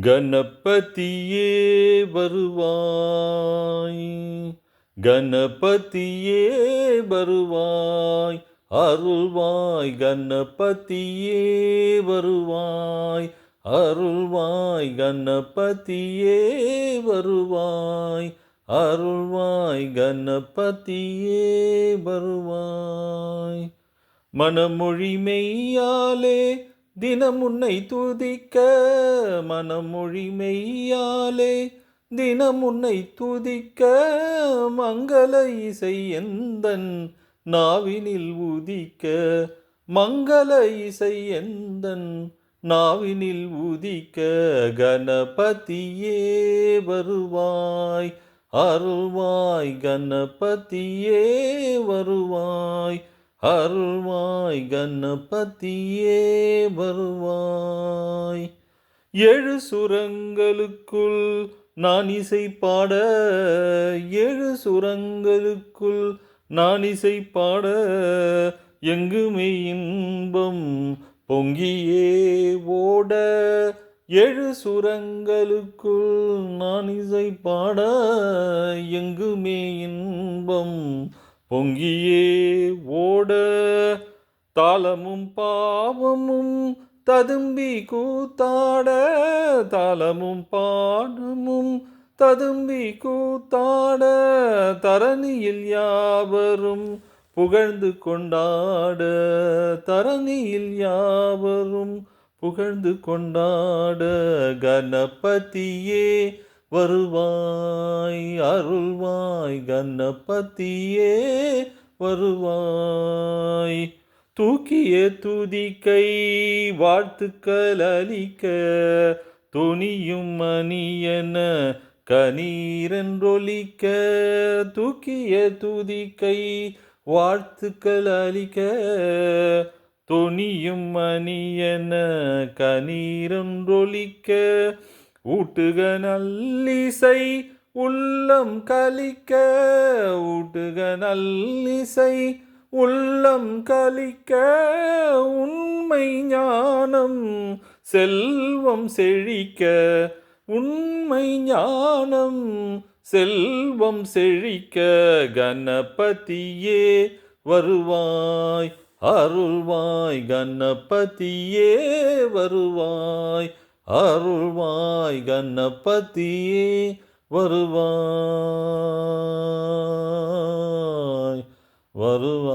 கணபதியே வருவாய். கணபதியே வருவாய். அருள்வாய் கணபதியே வருவாய். அருள்வாய் கணபதியே வருவாய். அருள்வாய் கணபதியே வருவாய். மனமொழி மெய்யாலே தினம் உன்னை துதிக்க மனமொழி மெய்யாலே. தினம் உன்னை துதிக்க மங்கள இசை எந்தன் நாவினில் உதிக்க. மங்கள இசை எந்தன் நாவினில் உதிக்க. கணபதியே வருவாய் அருள்வாய் கணபதியே வருவாய். அருள்வாய் கணபதியே வருவாய். ஏழு சுரங்களுக்குள் நான் இசை பாட ஏழு சுரங்களுக்குள் நான் இசை பாட எங்குமே இன்பம் பொங்கியே ஓட. ஏழு சுரங்களுக்குள் நான் இசை பாட எங்குமே இன்பம் பொங்கியே ஓட தாளமும் பாவமும் ததும்பி கூத்தாட தாளமும் பாடமும் ததும்பி கூத்தாட தரணியில் யாவரும் புகழ்ந்து கொண்டாட தரணியில் யாவரும் புகழ்ந்து கொண்டாட கணபதியே வருவாய் அருள்வாய் கணபதியே வருவாய். தூக்கிய துதிக்கை வாழ்த்துக்கள் அளிக்க துணியும் மணியன கணீரென்றொலிக்க தூக்கிய துதிக்கை வாழ்த்துக்கள் அளிக்க துணியும் மணியன கணீரென்றொலிக்க ஊட்டுக நல்லிசை உள்ளம் கலிக்க. ஊட்டுக நல்லிசை உள்ளம் கலிக்க. உண்மை ஞானம் செல்வம் செழிக்க. உண்மை ஞானம் செல்வம் செழிக்க. கணபதியே வருவாய் அருள்வாய். கணபதியே வருவாய் அருள்வாய் கணபதியே வருவாய் வருவாய்.